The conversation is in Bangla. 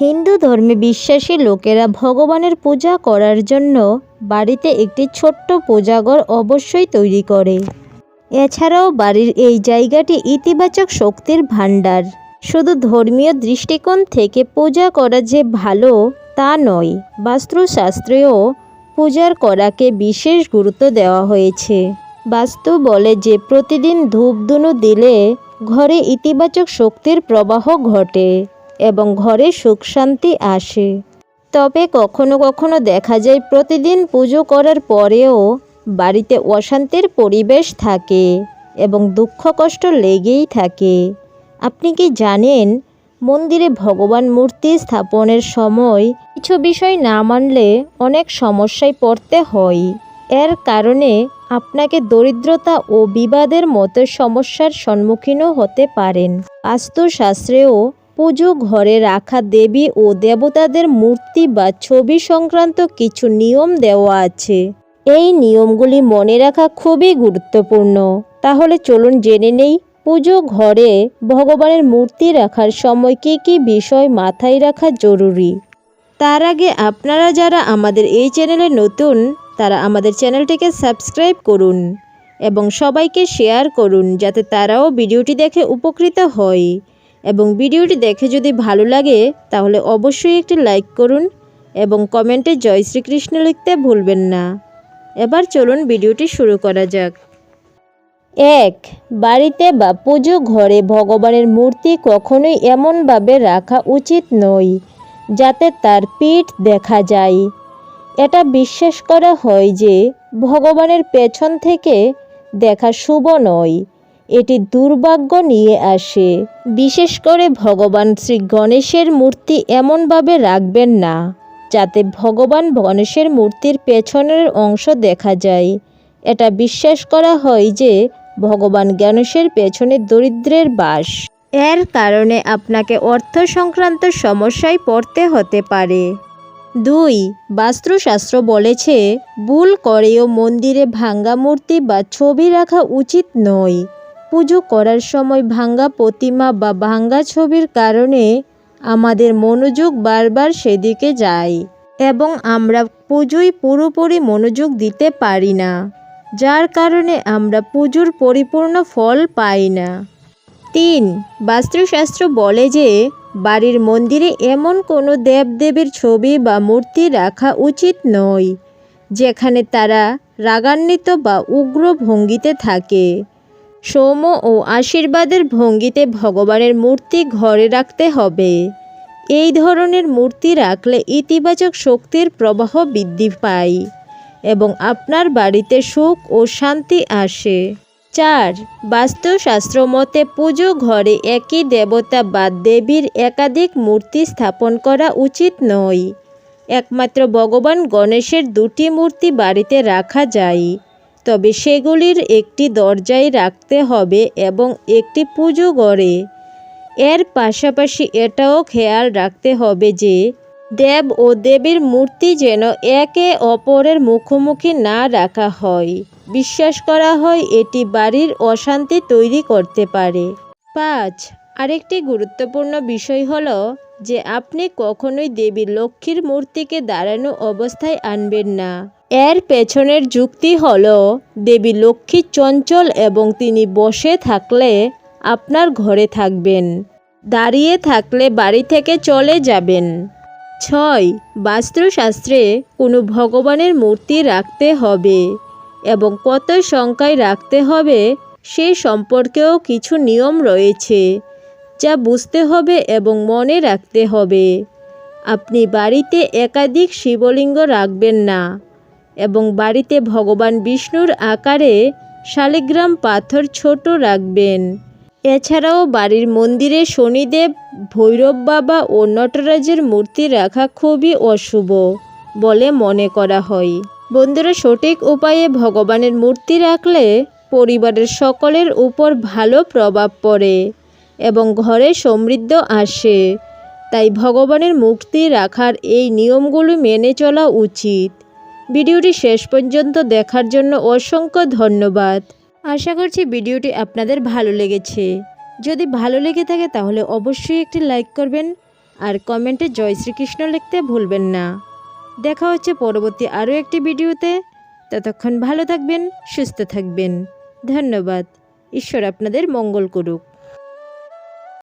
হিন্দু ধর্মে বিশ্বাসী লোকেরা ভগবানের পূজা করার জন্য বাড়িতে একটি ছোট্ট পূজাঘর অবশ্যই তৈরি করে। এছাড়াও বাড়ির এই জায়গাটি ইতিবাচক শক্তির ভাণ্ডার। শুধু ধর্মীয় দৃষ্টিকোণ থেকে পূজা করা যে ভালো তা নয়, বাস্তুশাস্ত্রেও পূজার করাকে বিশেষ গুরুত্ব দেওয়া হয়েছে। বাস্তু বলে যে প্রতিদিন ধূপধুনো দিলে ঘরে ইতিবাচক শক্তির প্রবাহ ঘটে। এবং ঘরে সুখ শান্তি আসে। তবে কখনো কখনো দেখা যায় প্রতিদিন পুজো করার পরেও বাড়িতে অশান্তির পরিবেশ থাকে এবং দুঃখ কষ্ট লেগেই থাকে। আপনি কি জানেন, মন্দিরে ভগবান মূর্তি স্থাপনের সময় কিছু বিষয় না মানলে অনেক সমস্যায় পড়তে হয়। এর কারণে আপনাকে দরিদ্রতা ও বিবাদের মতো সমস্যার সম্মুখীনও হতে পারেন। বাস্তুশাস্ত্রেও পুজো ঘরে রাখা দেবী ও দেবতাদের মূর্তি বা ছবি সংক্রান্ত কিছু নিয়ম দেওয়া আছে। এই নিয়মগুলি মনে রাখা খুবই গুরুত্বপূর্ণ। তাহলে চলুন জেনে নেই, পুজো ঘরে ভগবানের মূর্তি রাখার সময় কী কী বিষয় মাথায় রাখা জরুরি? তার আগে আপনারা যারা আমাদের এই চ্যানেলে নতুন, তারা আমাদের চ্যানেলটিকে সাবস্ক্রাইব করুন এবং সবাইকে শেয়ার করুন যাতে তারাও ভিডিওটি দেখে উপকৃত হয়। এবং ভিডিওটি দেখে যদি ভালো লাগে, তাহলে অবশ্যই একটি লাইক করুন এবং কমেন্টে জয় শ্রীকৃষ্ণ লিখতে ভুলবেন না। এবার চলুন ভিডিওটি শুরু করা যাক। এক, বাড়িতে বা পুজো ঘরে ভগবানের মূর্তি কখনোই এমনভাবে রাখা উচিত নয় যাতে তার পিঠ দেখা যায়। এটা বিশ্বাস করা হয় যে ভগবানের পেছন থেকে দেখা শুভ নয়। এটি দুর্ভাগ্য নিয়ে আসে। বিশেষ করে ভগবান শ্রী গণেশের মূর্তি এমনভাবে রাখবেন না, যাতে ভগবান গণেশের মূর্তির পেছনের অংশ দেখা যায়। এটা বিশ্বাস করা হয় যে ভগবান গণেশের পেছনে দরিদ্রের বাস। এর কারণে আপনাকে অর্থ সংক্রান্ত সমস্যায় পড়তে হতে পারে। দুই, বাস্তুশাস্ত্র বলেছে, ভুল করেও মন্দিরে ভাঙ্গা মূর্তি বা ছবি রাখা উচিত নয়। পুজো করার সময় ভাঙ্গা প্রতিমা বা ভাঙ্গা ছবির কারণে আমাদের মনোযোগ বারবার সেদিকে যায় এবং আমরা পুজোয় পুরোপুরি মনোযোগ দিতে পারি না, যার কারণে আমরা পুজোর পরিপূর্ণ ফল পাই না। তিন, বাস্তুশাস্ত্র বলে যে বাড়ির মন্দিরে এমন কোনো দেবদেবীর ছবি বা মূর্তি রাখা উচিত নয়, যেখানে তারা রাগান্বিত বা উগ্র ভঙ্গিতে থাকে। সৌম ও আশীর্বাদের ভঙ্গিতে ভগবানের মূর্তি ঘরে রাখতে হবে। এই ধরনের মূর্তি রাখলে ইতিবাচক শক্তির প্রবাহ বৃদ্ধি পায় এবং আপনার বাড়িতে সুখ ও শান্তি আসে। চার, বাস্তুশাস্ত্র মতে পুজো ঘরে একই দেবতা বা দেবীর একাধিক মূর্তি স্থাপন করা উচিত নয়। একমাত্র ভগবান গণেশের দুটি মূর্তি বাড়িতে রাখা যায়। তবে সেগুলির একটি দরজায় রাখতে হবে এবং একটি পুজো ঘরে এর পাশাপাশি এটাও খেয়াল রাখতে হবে যে, দেব ও দেবীর মূর্তি যেন একে অপরের মুখোমুখি না রাখা হয়। বিশ্বাস করা হয় এটি বাড়ির অশান্তি তৈরি করতে পারে। পাঁচ, আরেকটি গুরুত্বপূর্ণ বিষয় হলো যে আপনি কখনোই দেবী লক্ষ্মীর মূর্তিকে দাঁড়ানো অবস্থায় আনবেন না। এর পেছনের যুক্তি হলো, দেবী লক্ষ্মী চঞ্চল এবং তিনি বসে থাকলে আপনার ঘরে থাকবেন। দাঁড়িয়ে থাকলে বাড়ি থেকে চলে যাবেন। ছয়, বাস্তুশাস্ত্রে কোনো ভগবানের মূর্তি রাখতে হবে এবং কত সংখ্যায় রাখতে হবে সে সম্পর্কেও কিছু নিয়ম রয়েছে। যা বুঝতে হবে এবং মনে রাখতে হবে। আপনি বাড়িতে একাধিক শিবলিঙ্গ রাখবেন না এবং বাড়িতে ভগবান বিষ্ণুর আকারে শালিগ্রাম পাথর ছোট রাখবেন। এছাড়াও বাড়ির মন্দিরে শনিদেব, ভৈরব বাবা ও নটরাজের মূর্তি রাখা খুবই অশুভ বলে মনে করা হয়। বন্ধুরা, সঠিক উপায়ে ভগবানের মূর্তি রাখলে পরিবারের সকলের উপর ভালো প্রভাব পড়ে। এবং ঘরে সমৃদ্ধ আসে। তাই ভগবানের মুক্তি রাখার এই নিয়মগুলো মেনে চলা উচিত। ভিডিওটি শেষ পর্যন্ত দেখার জন্য অসংখ্য ধন্যবাদ। আশা করছি ভিডিওটি আপনাদের ভালো লেগেছে। যদি ভালো লেগে থাকে তাহলে অবশ্যই একটি লাইক করবেন আর কমেন্টে জয় শ্রীকৃষ্ণ লিখতে ভুলবেন না। দেখা হচ্ছে পরবর্তী আরও একটি ভিডিওতে। ততক্ষণ ভালো থাকবেন, সুস্থ থাকবেন। ধন্যবাদ। ঈশ্বর আপনাদের মঙ্গল করুক।